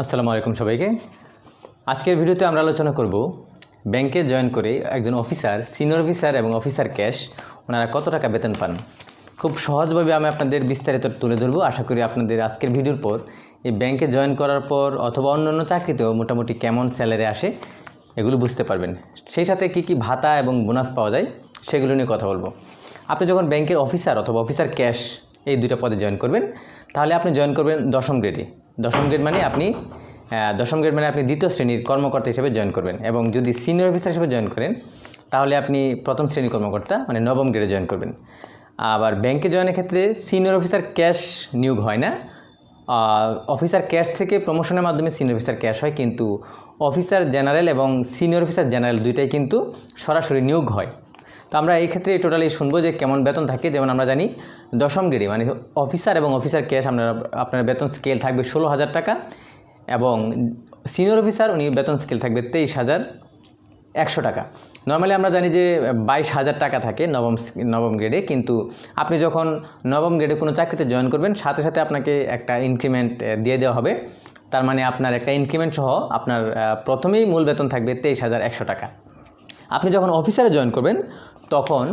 আসসালামু আলাইকুম সবাইকে। আজকের ভিডিওতে আমরা আলোচনা করব ব্যাংকে জয়েন করে একজন অফিসার, সিনিয়র অফিসার এবং অফিসার ক্যাশ, ওনারা কত টাকা বেতন পান? খুব সহজভাবে আমি আপনাদের বিস্তারিত তুলে ধরবো। আশা করি আপনাদের আজকের ভিডিওর পর এই ব্যাংকে জয়েন করার পর অথবা অন্য অন্য চাকরিতেও মোটামুটি কেমন স্যালারি আসে, এগুলো বুঝতে পারবেন। সেই সাথে কি কি ভাতা এবং বোনাস পাওয়া যায়, সেগুলো নিয়ে কথা বলব। আপনি যখন ব্যাংকের অফিসার অথবা অফিসার ক্যাশ এই দুইটা পদে জয়েন করবেন, তাহলে আপনি জয়েন করবেন দশম গ্রেডে দশম গ্রেড মানে আপনি দশম গ্রেড মানে আপনি দ্বিতীয় শ্রেণির কর্মকর্তা হিসেবে জয়েন করবেন এবং যদি সিনিয়র অফিসার হিসেবে জয়েন করেন, তাহলে আপনি প্রথম শ্রেণির কর্মকর্তা মানে নবম গ্রেডে জয়েন করবেন। আবার ব্যাংকে জয়েনের ক্ষেত্রে সিনিয়র অফিসার ক্যাশ নিয়োগ হয় না। অফিসার ক্যাশ থেকে প্রমোশনের মাধ্যমে সিনিয়র অফিসার ক্যাশ হয়, কিন্তু অফিসার জেনারেল এবং সিনিয়র অফিসার জেনারেল দুইটাই কিন্তু সরাসরি নিয়োগ হয়। তো আমরা এই ক্ষেত্রে টোটালি শুনব যে কেমন বেতন থাকে। যেমন আমরা জানি দশম গ্রেডে মানে অফিসার এবং অফিসার ক্যাশ আপনার আপনার বেতন স্কেল থাকবে ষোলো হাজার টাকা এবং সিনিয়র অফিসার উনি বেতন স্কেল থাকবে তেইশ হাজার একশো টাকা। নর্মালি আমরা জানি যে বাইশ হাজার টাকা থাকে নবম নবম গ্রেডে কিন্তু আপনি যখন নবম গ্রেডে কোনো চাকরিতে জয়েন করবেন, সাথে সাথে আপনাকে একটা ইনক্রিমেন্ট দিয়ে দেওয়া হবে। তার মানে আপনার একটা ইনক্রিমেন্ট সহ আপনার প্রথমেই মূল বেতন থাকবে তেইশ হাজার একশো টাকা। আপনি যখন অফিসারে জয়েন করবেন, তখন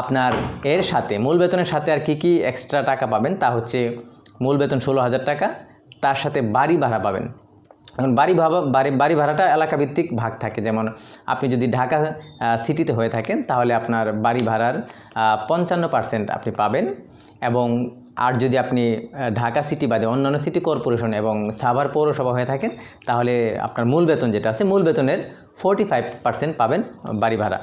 আপনার এর সাথে, মূল বেতনের সাথে আর কি কি এক্সট্রা টাকা পাবেন, তা হচ্ছে মূল বেতন ষোলো হাজার টাকা, তার সাথে বাড়ি ভাড়া পাবেন। এখন বাড়ি ভাড়া, বাড়ি বাড়ি ভাড়াটা এলাকাভিত্তিক ভাগ থাকে। যেমন আপনি যদি ঢাকা সিটিতে হয়ে থাকেন, তাহলে আপনার বাড়ি ভাড়ার পঞ্চান্ন পার্সেন্ট আপনি পাবেন এবং আর যদি আপনি ঢাকা সিটি বাদে অন্যান্য সিটি কর্পোরেশন এবং সাভার পৌরসভা হয়ে থাকেন, তাহলে আপনার মূল বেতন যেটা আছে, মূল বেতনের ফোরটি ফাইভ পার্সেন্ট পাবেন বাড়ি ভাড়া।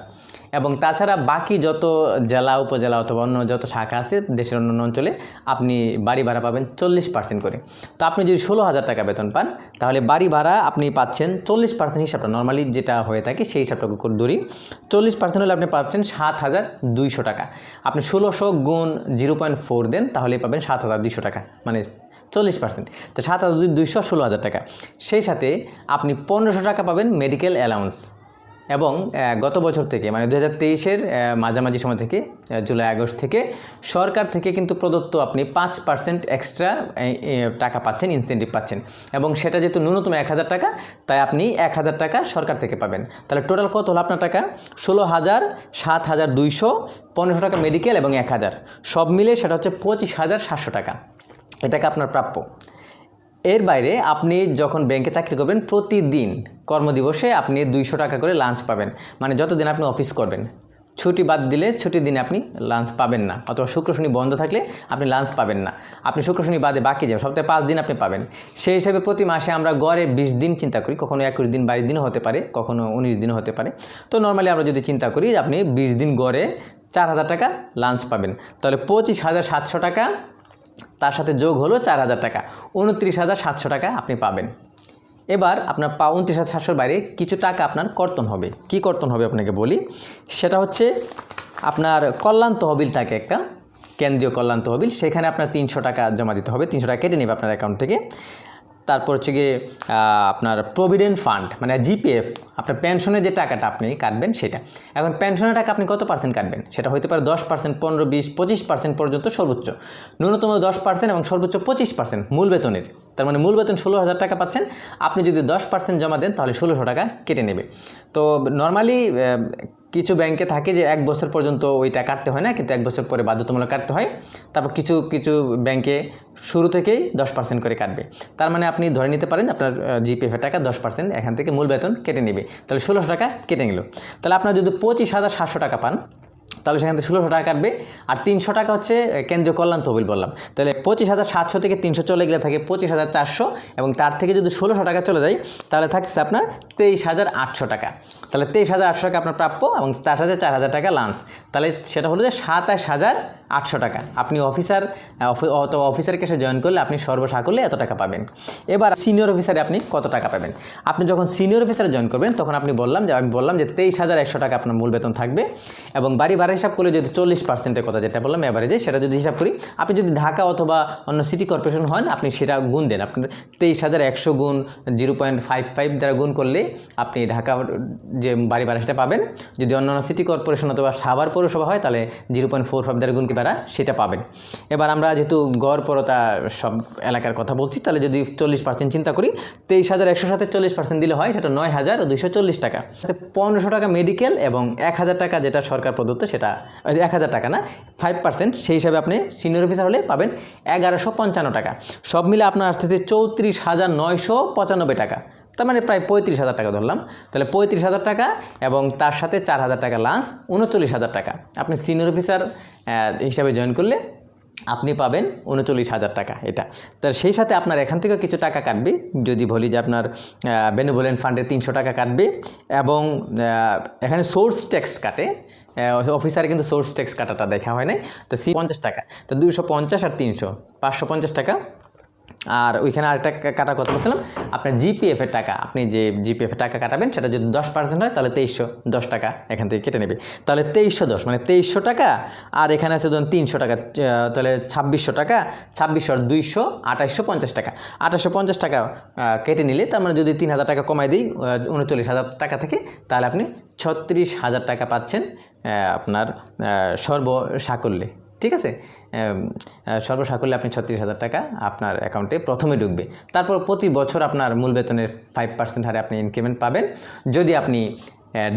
এবং তাছাড়া বাকি যত জেলা, উপজেলা অথবা অন্য যত শাখা আছে দেশের অন্যান্য অঞ্চলে, আপনি বাড়ি ভাড়া পাবেন চল্লিশ পার্সেন্ট করে। তো আপনি যদি ষোলো হাজার টাকা বেতন পান, তাহলে বাড়ি ভাড়া আপনি পাচ্ছেন চল্লিশ পার্সেন্ট হিসাবটা নর্মালি যেটা হয়ে থাকে সেই হিসাবটাকে করে ধরি। চল্লিশ পার্সেন্ট হলে আপনি পাচ্ছেন সাত হাজার দুইশো টাকা। আপনি ষোলোশো গুণ জিরো পয়েন্ট ফোর দেন তাহলেই পাবেন সাত হাজার দুশো টাকা মানে চল্লিশ পার্সেন্ট তো সাত হাজার দুই দুইশো ষোলো হাজার টাকা। সেই সাথে আপনি পনেরোশো টাকা পাবেন মেডিকেল অ্যালাউন্স এবং গত বছর থেকে মানে দু হাজার তেইশের মাঝামাঝি সময় থেকে জুলাই, আগস্ট থেকে, সরকার থেকে কিন্তু প্রদত্ত আপনি পাঁচ পার্সেন্ট এক্সট্রা টাকা পাচ্ছেন ইনসেন্টিভ পাচ্ছেন। এবং সেটা যেহেতু ন্যূনতম এক হাজার টাকা, তাই আপনি এক হাজার টাকা সরকার থেকে পাবেন। তাহলে টোটাল কত হলো আপনার টাকা? ষোলো হাজার সাত হাজার দুইশো, পনেরোশো টাকা মেডিকেল এবং এক হাজার। সব মিলে সেটা হচ্ছে পঁচিশ হাজার সাতশো টাকা। এটাকে আপনার প্রাপ্য। এর বাইরে আপনি যখন ব্যাংকে চাকরি করবেন, প্রতিদিন কর্মদিবসে আপনি দুইশো টাকা করে লাঞ্চ পাবেন। মানে যতদিন আপনি অফিস করবেন। ছুটি বাদ দিলে ছুটির দিনে আপনি লাঞ্চ পাবেন না। অথবা শুক্র, শনি বন্ধ থাকলে আপনি লাঞ্চ পাবেন না। আপনি শুক্র, শনি বাদে বাকি যাবেন সপ্তাহে পাঁচ দিন আপনি পাবেন। সেই হিসাবে প্রতি মাসে আমরা গড়ে বিশ দিন চিন্তা করি। কখনো একুশ দিন, বাইশ দিনও হতে পারে, কখনো উনিশ দিনও হতে পারে। তো নর্মালি আমরা যদি চিন্তা করি আপনি বিশ দিন গড়ে চার হাজার টাকা লাঞ্চ পাবেন। তাহলে পঁচিশ হাজার সাতশো টাকা তার সাথে যোগ হলো চার হাজার টাকা। উনত্রিশ হাজার সাতশো টাকা আপনি পাবেন। এবার আপনার পা উনত্রিশ হাজার সাতশোর বাইরে কিছু টাকা আপনার কর্তন হবে। কি কর্তন হবে আপনাকে বলি? সেটা হচ্ছে আপনার কল্যাণ তহবিল থাকে একটা, কেন্দ্রীয় কল্যাণ তহবিল। সেখানে আপনার তিনশো টাকা জমা দিতে হবে। তিনশো টাকা কেটে নেবে আপনার অ্যাকাউন্ট থেকে। তারপর হচ্ছে গিয়ে আপনার প্রভিডেন্ট ফান্ড মানে জিপিএফ আপনার পেনশনের যে টাকাটা আপনি কাটবেন সেটা। এখন পেনশনের টাকা আপনি কত পার্সেন্ট কাটবেন? সেটা হতে পারে দশ পার্সেন্ট পনেরো, বিশ, পঁচিশ পার্সেন্ট পর্যন্ত সর্বোচ্চ। ন্যূনতম দশ পার্সেন্ট এবং সর্বোচ্চ পঁচিশ পার্সেন্ট মূল বেতনের। তার মানে মূল বেতন ষোলো হাজার টাকা পাচ্ছেন। আপনি যদি দশ পার্সেন্ট জমা দেন তাহলে ষোলোশো টাকা কেটে নেবে। তো নর্মালি কিছু ব্যাংকে থাকে যে এক বছর পর্যন্ত ওইটা কাটতে হয় না, কিন্তু এক বছর পরে বাধ্যতামূলক কাটতে হয়। তারপর কিছু কিছু ব্যাংকে শুরু থেকেই দশ পার্সেন্ট করে কাটবে। তার মানে আপনি ধরে নিতে পারেন আপনার জিপিএফের টাকা দশ পার্সেন্ট এখান থেকে মূল বেতন কেটে নেবে। তাহলে ষোলোশো টাকা কেটে নিল। তাহলে আপনার যদি পঁচিশ হাজার সাতশো টাকা পান তাহলে সেখান থেকে ষোলোশো টাকা কাটবে। আর তিনশো টাকা হচ্ছে কেন্দ্রীয় কল্যাণ তহবিল বললাম। তাহলে পঁচিশ হাজার সাতশো থেকে তিনশো চলে গেলে থাকে পঁচিশ হাজার চারশো এবং তার থেকে যদি ষোলোশো টাকা চলে যায়, তাহলে থাকছে আপনার তেইশ হাজার আটশো টাকা। তাহলে তেইশ হাজার আটশো টাকা আপনার প্রাপ্য এবং তার সাথে চার হাজার টাকা লাঞ্চ তাহলে সেটা হলো যে সাতাশ হাজার আটশো টাকা। আপনি অফিসার অথবা অফিসার কেসে জয়েন করলে আপনি সর্বসাকল্যে এত টাকা পাবেন। এবার সিনিয়র অফিসারে আপনি কত টাকা পাবেন? আপনি যখন সিনিয়র অফিসারে জয়েন করবেন, তখন আপনি বললাম যে, আমি বললাম যে তেইশ হাজার একশো টাকা আপনার মূল বেতন থাকবে এবং বাড়ি ভাড়া হিসাব করলে যদি চল্লিশ পার্সেন্টের কথা যেটা বললাম এভারেজে সেটা যদি হিসাব করি, আপনি যদি ঢাকা অথবা অন্য সিটি কর্পোরেশন হন, আপনি সেটা গুণ দেন। আপনার তেইশ হাজার একশো গুণ জিরো পয়েন্ট ফাইভ ফাইভ দ্বারা গুণ করলে আপনি ঢাকা যে বাড়ি ভাড়া সেটা পাবেন। যদি অন্য অন্য সিটি কর্পোরেশন অথবা সাভার পৌরসভা হয়, তাহলে জিরো পয়েন্ট ফোর ফাইভ দ্বারা গুণকে বাড়া সেটা পাবেন। এবার আমরা যেহেতু গড় পরতা সব এলাকার কথা বলছি, তাহলে যদি চল্লিশ পার্সেন্ট চিন্তা করি, তেইশ হাজার একশো সাথে চল্লিশ পার্সেন্ট দিলে হয়, সেটা নয় হাজার দুইশো চল্লিশ টাকা। পনেরোশো টাকা মেডিকেল এবং এক হাজার টাকা যেটা সরকার প্রদত্ত সেটা এক হাজার টাকা না? ফাইভ পার্সেন্ট সেই হিসাবে আপনি সিনিয়র অফিসার হলে পাবেন এগারোশো পঞ্চান্ন টাকা। সব মিলে আপনার আসতেছে চৌত্রিশ হাজার নয়শো পঁচানব্বই টাকা। তার মানে প্রায় পঁয়ত্রিশ হাজার টাকা ধরলাম। তাহলে পঁয়ত্রিশ হাজার টাকা এবং তার সাথে চার হাজার টাকা লাঞ্চ উনচল্লিশ হাজার টাকা। আপনি সিনিয়র অফিসার হিসাবে জয়েন করলে আপনি পাবেন উনচল্লিশ হাজার টাকা এটা। তার সেই সাথে আপনার এখান থেকে কিছু টাকা কাটবে, যদি বলি যে আপনার বেনুভোলেন্ট ফান্ডে তিনশো টাকা কাটবে এবং এখানে সোর্স ট্যাক্স কাটে। অফিসার কিন্তু সোর্স ট্যাক্স কাটাটা দেখা হয় নাই। তো সি পঞ্চাশ টাকা, তো দুশো পঞ্চাশ আর তিনশো, পাঁচশো পঞ্চাশ টাকা আর ওইখানে আরেকটা কাটার কথা বলছিলাম আপনার জিপিএফের টাকা আপনি যে জিপিএফের টাকা কাটাবেন সেটা যদি দশ পার্সেন্ট হয় তাহলে তেইশশো দশ টাকা এখান থেকে কেটে নেবে। তাহলে তেইশশো দশ মানে তেইশশো টাকা আর এখানে আছে ধরুন তিনশো টাকা তাহলে ছাব্বিশশো টাকা ছাব্বিশশো আর দুইশো আঠাশশো পঞ্চাশ টাকা। আঠাশশো পঞ্চাশ টাকা কেটে নিলে তার মানে যদি তিন হাজার টাকা কমাই দিই উনচল্লিশ হাজার টাকা থেকে তাহলে আপনি ছত্রিশ হাজার টাকা পাচ্ছেন আপনার আহ, সর্ব সাকল্যে ঠিক আছে? সর্বসাকল্যে আপনি ছত্রিশ হাজার টাকা আপনার অ্যাকাউন্টে প্রথমে ঢুকবে। তারপর প্রতি বছর আপনার মূল বেতনের ফাইভ পার্সেন্ট হারে আপনি ইনক্রিমেন্ট পাবেন। যদি আপনি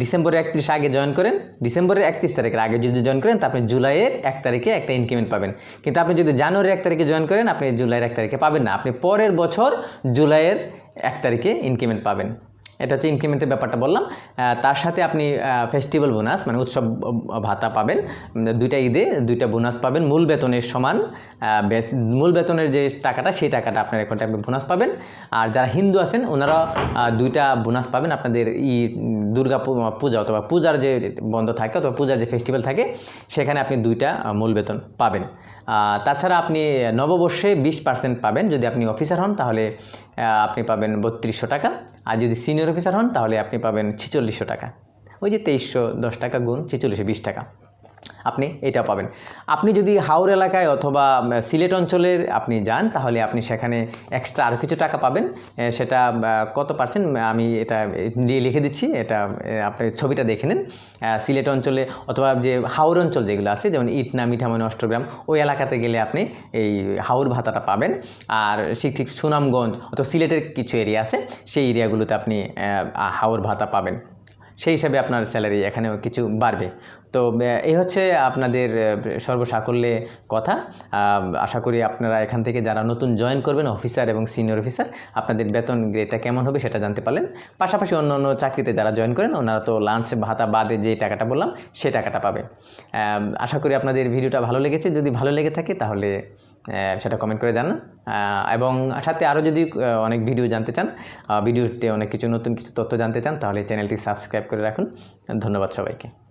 ডিসেম্বরের একত্রিশ আগে জয়েন করেন, ডিসেম্বরের একত্রিশ তারিখের আগে যদি জয়েন করেন তা আপনি জুলাইয়ের এক তারিখে একটা ইনক্রিমেন্ট পাবেন। কিন্তু আপনি যদি জানুয়ারির এক তারিখে জয়েন করেন, আপনি জুলাইয়ের এক তারিখে পাবেন না। আপনি পরের বছর জুলাইয়ের এক তারিখে ইনক্রিমেন্ট পাবেন। এটা হচ্ছে ইনক্রিমেন্টের ব্যাপারটা বললাম। তার সাথে আপনি ফেস্টিভ্যাল বোনাস মানে উৎসব ভাতা পাবেন। দুইটা ঈদে দুইটা বোনাস পাবেন, মূল বেতনের সমান। মূল বেতনের যে টাকাটা, সেই টাকাটা আপনার অ্যাকাউন্টে আপনি বোনাস পাবেন। আর যারা হিন্দু আছেন ওনারা দুইটা বোনাস পাবেন আপনাদের ই, দুর্গা পূজা অথবা পূজার যে বন্ধ থাকে অথবা পূজার যে ফেস্টিভ্যাল থাকে, সেখানে আপনি দুইটা মূল বেতন পাবেন। তাছাড়া আপনি নববর্ষে বিশ পার্সেন্ট পাবেন। যদি আপনি অফিসার হন, তাহলে আপনি পাবেন বত্রিশশো টাকা। আর যদি সিনিয়র অফিসার হন, তাহলে আপনি পাবেন ছেচল্লিশশো টাকা। ওই যে তেইশশো দশ টাকা গুণ ছিচল্লিশশো বিশ টাকা। আপনি এটা পাবেন। আপনি যদি হাওর এলাকায় অথবা সিলেট অঞ্চলের আপনি যান, তাহলে আপনি সেখানে এক্সট্রা আরও কিছু টাকা পাবেন। সেটা কত পার্সেন্ট আমি এটা লিখে দিচ্ছি, এটা আপনি ছবিটা দেখে নিন। সিলেট অঞ্চলে অথবা যে হাওর অঞ্চল যেগুলো আছে, যেমন ইটনা, মিঠামনি, অষ্টগ্রাম, ওই এলাকাতে গেলে আপনি এই হাওর ভাতাটা পাবেন। আর ঠিক ঠিক সুনামগঞ্জ অথবা সিলেটের কিছু এরিয়া আছে, সেই এরিয়াগুলোতে আপনি হাওর ভাতা পাবেন। সেই হিসাবে আপনার স্যালারি এখানেও কিছু বাড়বে। তো এই হচ্ছে আপনাদের সর্বসাকল্যে কথা। আশা করি আপনারা এখান থেকে যারা নতুন জয়েন করবেন অফিসার এবং সিনিয়র অফিসার আপনাদের বেতন গ্রেডটা কেমন হবে সেটা জানতে পারলেন। পাশাপাশি অন্য অন্য চাকরিতে যারা জয়েন করেন, ওনারা তো লাঞ্চ ভাতা বাদে যে টাকাটা বললাম, সে টাকাটা পাবে আশা করি আপনাদের ভিডিওটা ভালো লেগেছে। যদি ভালো লেগে থাকে তাহলে সেটা কমেন্ট করে জানান এবং সাথে আরও যদি অনেক ভিডিও জানতে চান ভিডিওতে অনেক কিছু নতুন কিছু তথ্য জানতে চান, তাহলে চ্যানেলটি সাবস্ক্রাইব করে রাখুন। ধন্যবাদ সবাইকে।